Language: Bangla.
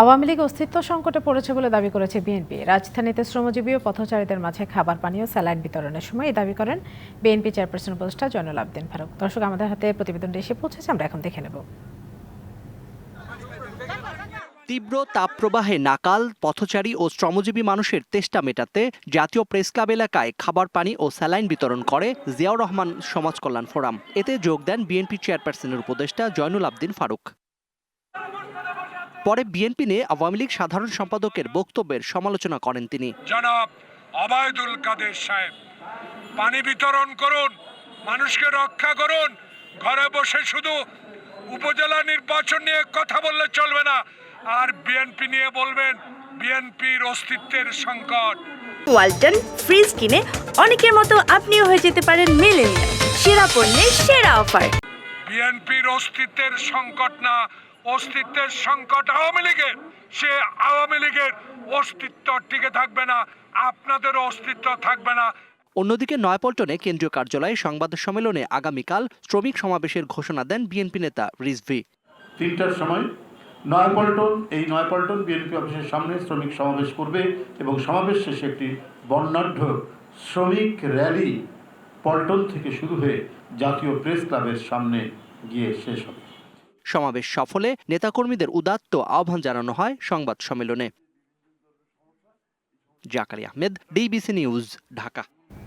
আওয়ামী লীগ অস্তিত্ব সংকটে পড়েছে বলে দাবি করেছে বিএনপি। রাজধানীতে শ্রমজীবী ও পথচারীদের মাঝে খাবার, পানি ও স্যালাইন বিতরণের সময় এই দাবি করেন বিএনপি চেয়ারপারসন উপদেষ্টা জয়নুল আবদিন ফারুক। দর্শক, আমাদের হাতে প্রতিবেদনটি এসে পৌঁছেছে, আমরা এখন দেখে নেব। তীব্র তাপপ্রবাহে নাকাল পথচারী ও শ্রমজীবী মানুষের তেষ্টা মেটাতে জাতীয় প্রেস ক্লাব এলাকায় খাবার, পানি ও স্যালাইন বিতরণ করে জিয়াউর রহমান সমাজ কল্যাণ ফোরাম। এতে যোগ দেন বিএনপি চেয়ারপারসনের উপদেষ্টা জয়নুল আবদিন ফারুক। পরে বিএনপি নিয়ে আওয়ামী লীগ সাধারণ সম্পাদকের বক্তব্যের সমালোচনা করেন তিনি। জনাব অবায়দুল কাদের সাহেব পানি বিতরণ করুন মানুষকে রক্ষা করুন ঘরে বসে শুধু উপজেলা নির্বাচন নিয়ে কথা বললে চলবে না। আর বিএনপি নিয়ে বলবেন বিএনপির অস্তিত্বের সংকট। ওয়ালটন ফ্রিজ কিনে অনেকের মতো আপনিও হয়ে যেতে পারেন মেলেনিয়া সেরা পণ্যের সেরা অফার। বিএনপির অস্তিত্বের সংকট না অস্তিত্বের সংকট আওয়ামী লীগের। সে আওয়ামী লীগের অস্তিত্ব টিকে থাকবে না আপনাদের অস্তিত্ব থাকবে না। অন্যদিকে নয়াপল্টনে কেন্দ্রীয় কার্যালয়ে সংবাদ সম্মেলনে আগামীকাল শ্রমিক সমাবেশের ঘোষণা দেন বিএনপি নেতা রিজভি। তিনটার সময় নয়াপল্টন এই নয়াপল্টন বিএনপি অফিসের সামনে শ্রমিক সমাবেশ করবে এবং সমাবেশ শেষে একটি বর্ণাঢ্য শ্রমিক র্যালি পল্টন থেকে শুরু হয়ে জাতীয় প্রেস ক্লাবের সামনে গিয়ে শেষ হবে। সমাবেশ সফলে নেতাকর্মীদের উদাত্ত আহ্বান জানানো হয় সংবাদ সম্মেলনে। Zakari Ahmed DBC news Dhaka.